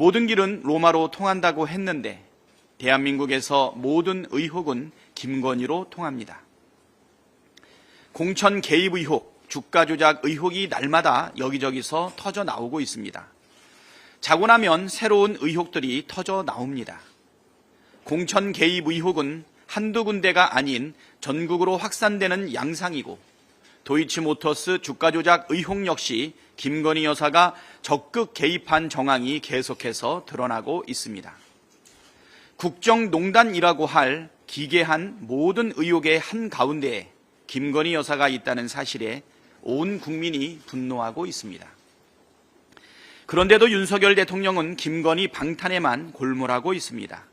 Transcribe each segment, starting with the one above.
모든 길은 로마로 통한다고 했는데 대한민국에서 모든 의혹은 김건희로 통합니다. 공천 개입 의혹, 주가 조작 의혹이 날마다 여기저기서 터져 나오고 있습니다. 자고 나면 새로운 의혹들이 터져 나옵니다. 공천 개입 의혹은 한두 군데가 아닌 전국으로 확산되는 양상이고 도이치모터스 주가 조작 의혹 역시 김건희 여사가 적극 개입한 정황이 계속해서 드러나고 있습니다. 국정농단이라고 할 기괴한 모든 의혹의 한 가운데에 김건희 여사가 있다는 사실에 온 국민이 분노하고 있습니다. 그런데도 윤석열 대통령은 김건희 방탄에만 골몰하고 있습니다.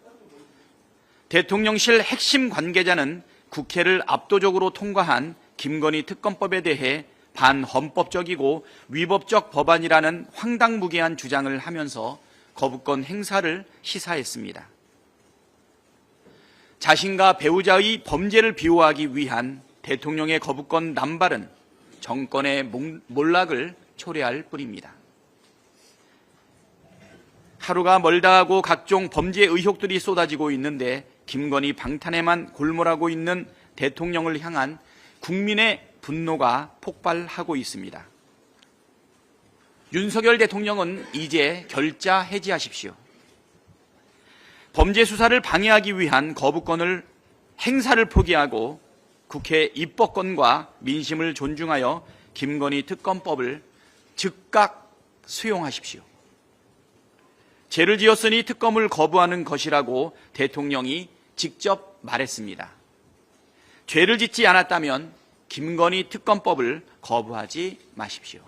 대통령실 핵심 관계자는 국회를 압도적으로 통과한 김건희 특검법에 대해 반헌법적이고 위법적 법안이라는 황당무계한 주장을 하면서 거부권 행사를 시사했습니다. 자신과 배우자의 범죄를 비호하기 위한 대통령의 거부권 남발은 정권의 몽- 몰락을 초래할 뿐입니다. 하루가 멀다 하고 각종 범죄 의혹들이 쏟아지고 있는데 김건희 방탄에만 골몰하고 있는 대통령을 향한 국민의 분노가 폭발하고 있습니다. 윤석열 대통령은 이제 결자 해지하십시오. 범죄 수사를 방해하기 위한 거부권을 행사를 포기하고 국회 입법권과 민심을 존중하여 김건희 특검법을 즉각 수용하십시오. 죄를 지었으니 특검을 거부하는 것이라고 대통령이 직접 말했습니다. 죄를 짓지 않았다면 김건희 특검법을 거부하지 마십시오.